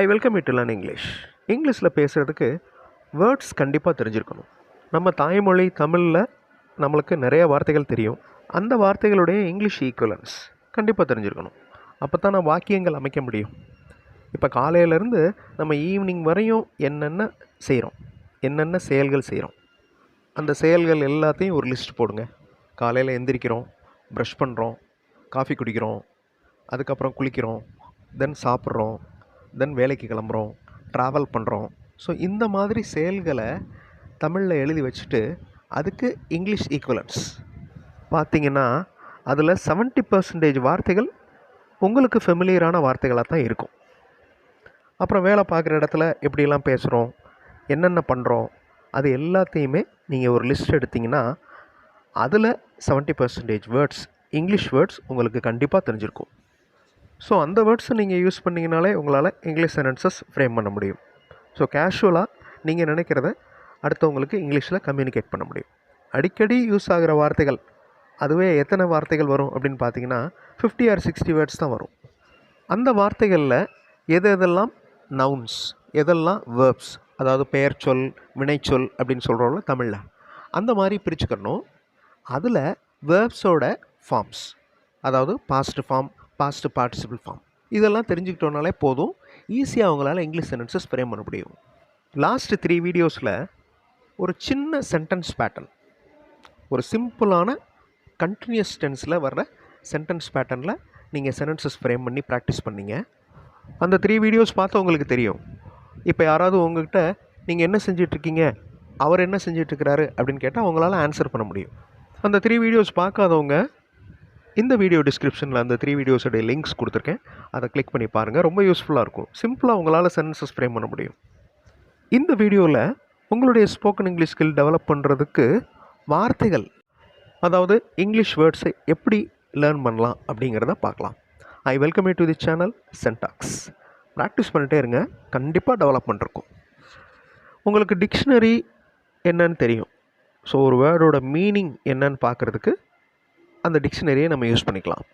I welcome it to learn English இங்கிலீஷில் பேசுகிறதுக்கு words கண்டிப்பாக தெரிஞ்சிருக்கணும். நம்ம தாய்மொழி தமிழில் நம்மளுக்கு நிறைய வார்த்தைகள் தெரியும். அந்த வார்த்தைகளுடைய இங்கிலீஷ் ஈக்குவலன்ஸ் கண்டிப்பாக தெரிஞ்சிருக்கணும். அப்போ தான் நான் வாக்கியங்கள் அமைக்க முடியும். இப்போ காலையிலேருந்து நம்ம ஈவினிங் வரையும் என்னென்ன செய்கிறோம் என்னென்ன செயல்கள் செய்கிறோம் அந்த செயல்கள் எல்லாத்தையும் ஒரு லிஸ்ட் போடுங்க. காலையில் எந்திரிக்கிறோம் ப்ரஷ் பண்ணுறோம் காஃபி குடிக்கிறோம் அதுக்கப்புறம் குளிக்கிறோம் தென் சாப்பிட்றோம் தென் வேலைக்கு கிளம்புறோம் ட்ராவல் பண்ணுறோம் ஸோ இந்த மாதிரி செயல்களை தமிழில் எழுதி வச்சுட்டு அதுக்கு இங்கிலீஷ் ஈக்குவலன்ஸ் பார்த்தீங்கன்னா அதில் 70% பர்சன்டேஜ் வார்த்தைகள் உங்களுக்கு ஃபெமிலியரான வார்த்தைகளாக தான் இருக்கும். அப்புறம் வேலை பார்க்குற இடத்துல எப்படிலாம் பேசுகிறோம் என்னென்ன பண்ணுறோம் அது எல்லாத்தையுமே நீங்கள் ஒரு லிஸ்ட் எடுத்தீங்கன்னா அதில் 70% பர்சன்டேஜ் வேர்ட்ஸ் இங்கிலீஷ் வேர்ட்ஸ் உங்களுக்கு கண்டிப்பாக தெரிஞ்சிருக்கும். ஸோ அந்த வேர்ட்ஸை நீங்கள் யூஸ் பண்ணிங்கனாலே உங்களால் இங்கிலீஷ் சென்டென்சஸ் ஃப்ரேம் பண்ண முடியும். ஸோ கேஷுவலாக நீங்கள் நினைக்கிறத அடுத்தவங்களுக்கு இங்கிலீஷில் கம்யூனிகேட் பண்ண முடியும். அடிக்கடி யூஸ் ஆகிற வார்த்தைகள் அதுவே எத்தனை வார்த்தைகள் வரும் அப்படின்னு பார்த்தீங்கன்னா ஃபிஃப்டி ஆர் சிக்ஸ்டி வேர்ட்ஸ் தான் வரும். அந்த வார்த்தைகளில் எது எதெல்லாம் நவுன்ஸ் எதெல்லாம் வேர்ப்ஸ் அதாவது பெயர் சொல் வினைச்சொல் அப்படின்னு சொல்கிறோம்ல தமிழில் அந்த மாதிரி பிரிச்சுக்கணும். அதில் வேர்ப்ஸோட ஃபார்ம்ஸ் அதாவது past form past participle form இதெல்லாம் தெரிஞ்சுக்கிட்டோனாலே போதும். ஈஸியாக அவங்களால இங்கிலீஷ் சென்டென்சஸ் ஃப்ரேம் பண்ண முடியும். லாஸ்ட் த்ரீ வீடியோஸில் ஒரு சின்ன சென்டென்ஸ் பேட்டர்ன் ஒரு சிம்பிளான கண்டினியூஸ் டென்ஸில் வர்ற சென்டென்ஸ் பேட்டர்னில் நீங்கள் சென்டென்சஸ் ஃப்ரேம் பண்ணி ப்ராக்டிஸ் பண்ணீங்க. அந்த த்ரீ வீடியோஸ் பார்த்து உங்களுக்கு தெரியும். இப்போ யாராவது உங்ககிட்ட நீங்கள் என்ன செஞ்சிட்ருக்கீங்க அவர் என்ன செஞ்சிட்ருக்கிறாரு அப்படின்னு கேட்டால் அவங்களால ஆன்சர் பண்ண முடியும். அந்த த்ரீ வீடியோஸ் பார்க்காதவங்க இந்த வீடியோ டிஸ்கிரிப்ஷனில் அந்த த்ரீ வீடியோஸோடைய லிங்க்ஸ் கொடுத்துருக்கேன். அதை கிளிக் பண்ணி பாருங்கள் ரொம்ப யூஸ்ஃபுல்லாக இருக்கும். சிம்பிளாக உங்களால் சென்டென்சஸ் ஃப்ரேம் பண்ண முடியும். இந்த வீடியோவில் உங்களுடைய ஸ்போக்கன் இங்கிலீஷ் ஸ்கில் டெவலப் பண்ணுறதுக்கு வார்த்தைகள் அதாவது இங்கிலீஷ் வேர்ட்ஸை எப்படி லேர்ன் பண்ணலாம் அப்படிங்கிறத பார்க்கலாம். I welcome you to the channel syntax practice பண்ணிட்டே இருங்க. கண்டிப்பாக டெவலப்மெண்ட் இருக்கும் உங்களுக்கு டிக்ஷனரி என்னன்னு தெரியும். ஸோ ஒரு வேர்டோட மீனிங் என்னன்னு பார்க்குறதுக்கு அந்த டிக்ஷனரியை நம்ம யூஸ் பண்ணிக்கலாம்.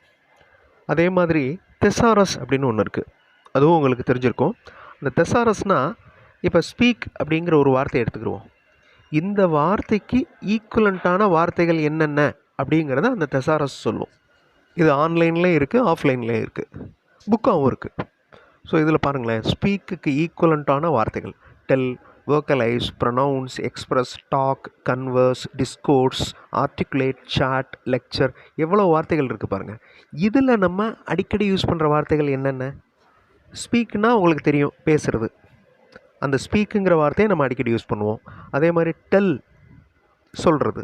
அதே மாதிரி தெசாரஸ் அப்படின்னு ஒன்று இருக்குது அதுவும் உங்களுக்கு தெரிஞ்சிருக்கும். அந்த தெசாரஸ்னால் இப்போ ஸ்பீக் அப்படிங்கிற ஒரு வார்த்தையை எடுத்துக்கிடுவோம் இந்த வார்த்தைக்கு ஈக்குவலண்ட்டான வார்த்தைகள் என்னென்ன அப்படிங்கிறத அந்த தெசாரஸ் சொல்லும். இது ஆன்லைன்லேயும் இருக்குது ஆஃப்லைன்லேயும் இருக்குது புக்காகவும் இருக்குது ஸோ இதில் பாருங்களேன். ஸ்பீக்குக்கு ஈக்குவலண்ட்டான வார்த்தைகள். Tell vocalize pronounce express talk converse discourse articulate chat lecture எவ்வளோ வார்த்தைகள் இருக்குது பாருங்கள் இதில் நம்ம அடிக்கடி யூஸ் பண்ணுற வார்த்தைகள் என்னென்ன? ஸ்பீக்னா உங்களுக்கு தெரியும் பேசுகிறது அந்த ஸ்பீக்குங்கிற வார்த்தையை நம்ம அடிக்கடி யூஸ் பண்ணுவோம். அதே மாதிரி டெல் சொல்கிறது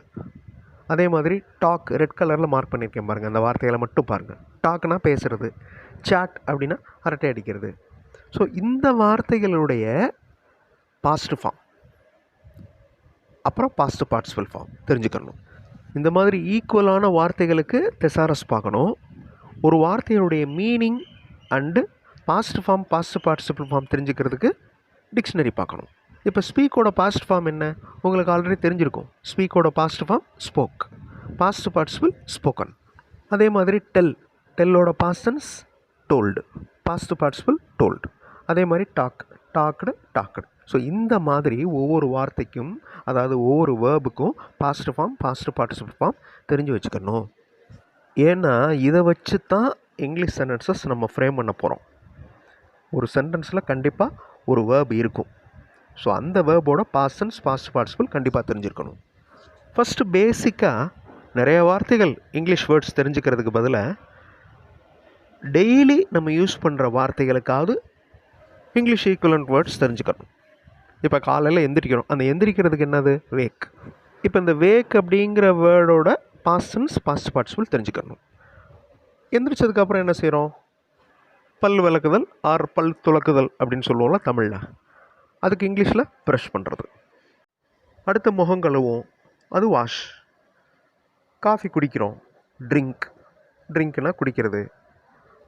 அதே மாதிரி டாக் ரெட் கலரில் மார்க் பண்ணியிருக்கேன் பாருங்கள் அந்த வார்த்தைகளை மட்டும் பாருங்கள் டாக்னா பேசுகிறது சாட் அப்படின்னா அரட்டை அடிக்கிறது. ஸோ இந்த வார்த்தைகளுடைய பாஸ்ட் ஃபார்ம் அப்புறம் பாஸ்ட் பார்ட்டிசிபல் ஃபார்ம் தெரிஞ்சுக்கணும். இந்த மாதிரி ஈக்குவலான வார்த்தைகளுக்கு தெசாரஸ் பார்க்கணும். ஒரு வார்த்தையினுடைய meaning and past form past participle form தெரிஞ்சுக்கிறதுக்கு டிக்ஷனரி பார்க்கணும். இப்போ ஸ்பீக்கோட பாஸ்ட் ஃபார்ம் என்ன? உங்களுக்கு ஆல்ரெடி தெரிஞ்சிருக்கும். ஸ்பீக்கோட past form spoke past participle spoken அதே மாதிரி tell டெல்லோட past tense told past participle told அதே மாதிரி டாக் டாக்டு டாக்டு ஸோ இந்த மாதிரி ஒவ்வொரு வார்த்தைக்கும் அதாவது ஒவ்வொரு வேர்புக்கும் past form past participle form தெரிஞ்சு வச்சுக்கணும். ஏன்னா இதை வச்சு தான் இங்கிலீஷ் சென்டென்சஸ் நம்ம ஃப்ரேம் பண்ண போகிறோம் ஒரு சென்டென்ஸில் கண்டிப்பாக ஒரு வேர்ப் இருக்கும். ஸோ அந்த வேர்போட பாஸ்டன்ஸ் பாஸ்ட் பார்ட்டிசிபிள் கண்டிப்பாக தெரிஞ்சிருக்கணும். ஃபஸ்ட்டு பேசிக்காக நிறைய வார்த்தைகள் இங்கிலீஷ் வேர்ட்ஸ் தெரிஞ்சுக்கிறதுக்கு பதிலாக டெய்லி நம்ம யூஸ் பண்ணுற வார்த்தைகளுக்காவது இங்கிலீஷ் ஈக்குவலண்ட் வேர்ட்ஸ் தெரிஞ்சுக்கணும். இப்போ காலையில் எந்திரிக்கிறோம் அந்த எந்திரிக்கிறதுக்கு என்னது? வேக் இப்போ இந்த வேக் அப்படிங்கிற வேர்டோட பாஸ்டன்ஸ் பாஸ்ட் பார்ட்டிசிபிள் தெரிஞ்சுக்கணும். எந்திரிச்சதுக்கப்புறம் என்ன செய்கிறோம் பல் விளக்குதல் ஆர் பல் துலக்குதல் அப்படின்னு சொல்லுவோம்ல தமிழில். அதுக்கு இங்கிலீஷில் ப்ரஷ் பண்ணுறது அடுத்து முகம் கழுவோம் அது வாஷ் காஃபி குடிக்கிறோம். ட்ரிங்க் ட்ரிங்க்னா குடிக்கிறது.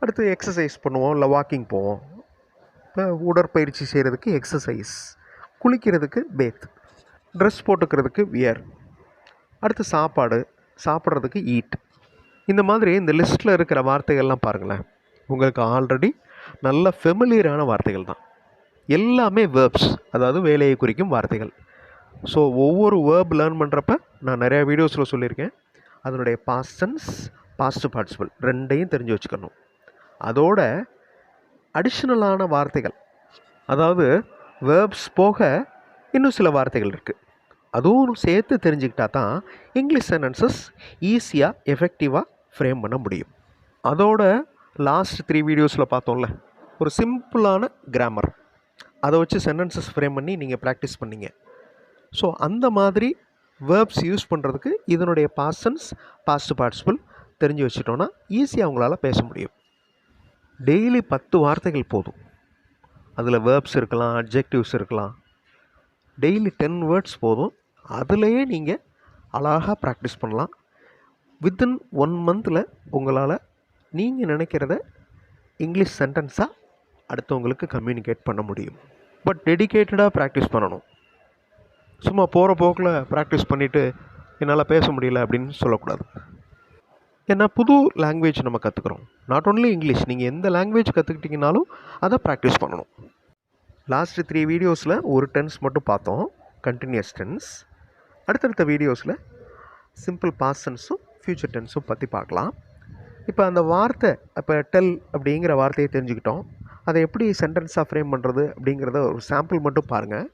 அடுத்து எக்ஸசைஸ் பண்ணுவோம் இல்லை வாக்கிங் போவோம். இப்போ உடற்பயிற்சி செய்கிறதுக்கு எக்ஸசைஸ் குளிக்கிறதுக்கு பேத் ட்ரெஸ் போட்டுக்கிறதுக்கு வியர் அடுத்து சாப்பாடு சாப்பிட்றதுக்கு ஈட் இந்த மாதிரி இந்த லிஸ்ட்டில் இருக்கிற வார்த்தைகள்லாம் பாருங்களேன். உங்களுக்கு ஆல்ரெடி நல்ல ஃபெமிலியரான வார்த்தைகள் தான். எல்லாமே வேர்ப்ஸ் அதாவது வேலையை குறிக்கும் வார்த்தைகள். ஸோ ஒவ்வொரு வேர்ப் லேர்ன் பண்ணுறப்ப நான் நிறையா வீடியோஸில் சொல்லியிருக்கேன். அதனுடைய பாஸ்டன்ஸ் பாஸ்ட் பார்ட்டிசிபிள் ரெண்டையும் தெரிஞ்சு வச்சுக்கணும். அதோட அடிஷ்னலான வார்த்தைகள் அதாவது வேர்ப்ஸ் போக இன்னும் சில வார்த்தைகள் இருக்குது அதுவும் சேர்த்து தெரிஞ்சுக்கிட்டா தான் இங்கிலீஷ் சென்டென்சஸ் ஈஸியாக எஃபெக்டிவாக ஃப்ரேம் பண்ண முடியும். அதோட லாஸ்ட் த்ரீ வீடியோஸில் பார்த்தோம்ல ஒரு சிம்பிளான கிராமர் அதை வச்சு சென்டென்சஸ் ஃப்ரேம் பண்ணி நீங்கள் ப்ராக்டிஸ் பண்ணீங்க. ஸோ அந்த மாதிரி வேர்ப்ஸ் யூஸ் பண்ணுறதுக்கு இதனுடைய பாசன்ஸ் பாஸ்ட் பார்ட்டிசிபிள் தெரிஞ்சு வச்சுட்டோன்னா ஈஸியாக அவங்களால பேச முடியும். டெய்லி பத்து வார்த்தைகள் போதும். அதில் வேர்ப்ஸ் இருக்கலாம் அட்ஜெக்டிவ்ஸ் இருக்கலாம். டெய்லி டென் வேர்ட்ஸ் போதும். அதுலேயே நீங்கள் அழகாக ப்ராக்டிஸ் பண்ணலாம். வித்தின் ஒன் மந்தில் உங்களால் நீங்கள் நினைக்கிறத இங்கிலீஷ் சென்டென்ஸாக அடுத்தவங்களுக்கு கம்யூனிகேட் பண்ண முடியும். பட் டெடிக்கேட்டடாக ப்ராக்டிஸ் பண்ணணும். சும்மா போகிற போக்கில் ப்ராக்டிஸ் பண்ணிவிட்டு என்னால் பேச முடியல அப்படின்னு சொல்லக்கூடாது. ஏன்னா புது லாங்குவேஜ் நம்ம கற்றுக்குறோம் நாட் ஓன்லி இங்கிலீஷ் நீங்கள் எந்த லாங்குவேஜ் கற்றுக்கிட்டிங்கனாலும் அதை ப்ராக்டிஸ் பண்ணணும். லாஸ்ட் த்ரீ வீடியோஸில் ஒரு டென்ஸ் மட்டும் பார்த்தோம். கண்டினியூஸ் டென்ஸ் அடுத்தடுத்த வீடியோஸில் சிம்பிள் பாஸ்ட் டென்ஸும் ஃப்யூச்சர் டென்ஸும் பற்றி பார்க்கலாம். இப்போ அந்த வார்த்தை இப்போ டெல் அப்படிங்கிற வார்த்தையை தெரிஞ்சுக்கிட்டோம். அதை எப்படி சென்டென்ஸாக ஃப்ரேம் பண்ணுறது அப்படிங்கிறத ஒரு சாம்பிள் மட்டும் பாருங்கள்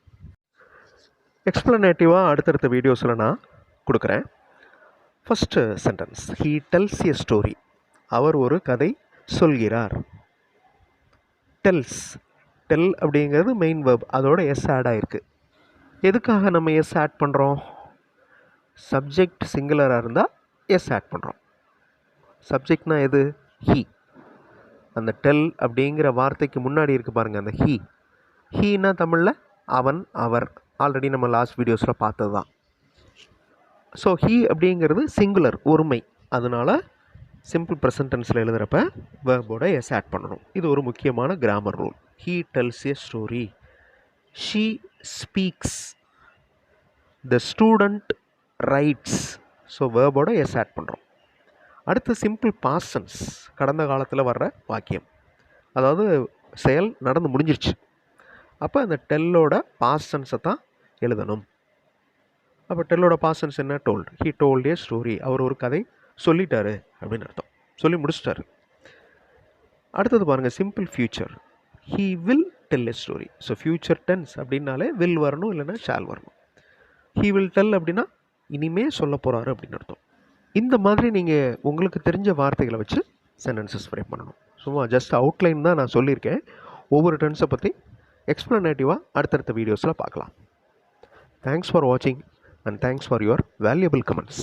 எக்ஸ்ப்ளனேட்டிவாக அடுத்தடுத்த வீடியோஸில் நான் கொடுக்குறேன். First sentence he tells a story அவர் ஒரு கதை சொல்கிறார். டெல்ஸ் டெல் அப்படிங்கிறது மெயின் வேர்ப் அதோட எஸ் ஆட் ஆகிருக்கு எதுக்காக நம்ம எஸ் ஆட் பண்ணுறோம் சப்ஜெக்ட் சிங்குலராக இருந்தால் எஸ் ஆட் பண்ணுறோம் சப்ஜெக்ட்னா எது? ஹீ அந்த டெல் அப்படிங்கிற வார்த்தைக்கு முன்னாடி இருக்குது பாருங்கள் அந்த ஹீ ஹீனா தமிழில் அவன் அவர். ஆல்ரெடி நம்ம லாஸ்ட் வீடியோஸில் பார்த்தது தான் ஸோ ஹீ அப்படிங்கிறது சிங்குலர் ஒருமை. அதனால் சிம்பிள் ப்ரெசன்டென்ஸில் எழுதுகிறப்ப வேர்போட எஸ் ஆட் பண்ணணும். இது ஒரு முக்கியமான grammar rule he tells a story she speaks the student writes so வேர்போட S add பண்ணுறோம் அடுத்து சிம்பிள் பாசன்ஸ் கடந்த காலத்தில் வர்ற வாக்கியம். அதாவது செயல் நடந்து முடிஞ்சிருச்சு. அப்போ அந்த டெல்லோட பாசன்ஸை தான் எழுதணும். அப்போ டெல்லோட பாசன்ஸ் என்ன? Told he told a story அவர் ஒரு கதை சொல்லிட்டாரு அப்படின்னு அர்த்தம். சொல்லி முடிச்சிட்டாரு. அடுத்தது பாருங்கள் simple future he will tell a story so future tense அப்படின்னாலே வில் வரணும் இல்லைன்னா ஷால் வரணும். ஹீ வில் டெல் அப்படின்னா இனிமே சொல்ல போகிறாரு அப்படின்னு அர்த்தம். இந்த மாதிரி நீங்கள் உங்களுக்கு தெரிஞ்ச வார்த்தைகளை வச்சு சென்டென்சஸ் ஃப்ரேம் பண்ணணும். சும்மா ஜஸ்ட் அவுட்லைன் தான் நான் சொல்லியிருக்கேன். ஒவ்வொரு டென்ஸை பற்றி எக்ஸ்ப்ளனேட்டிவாக அடுத்தடுத்த வீடியோஸில் பார்க்கலாம். தேங்க்ஸ் ஃபார் வாட்சிங் and thanks for your valuable comments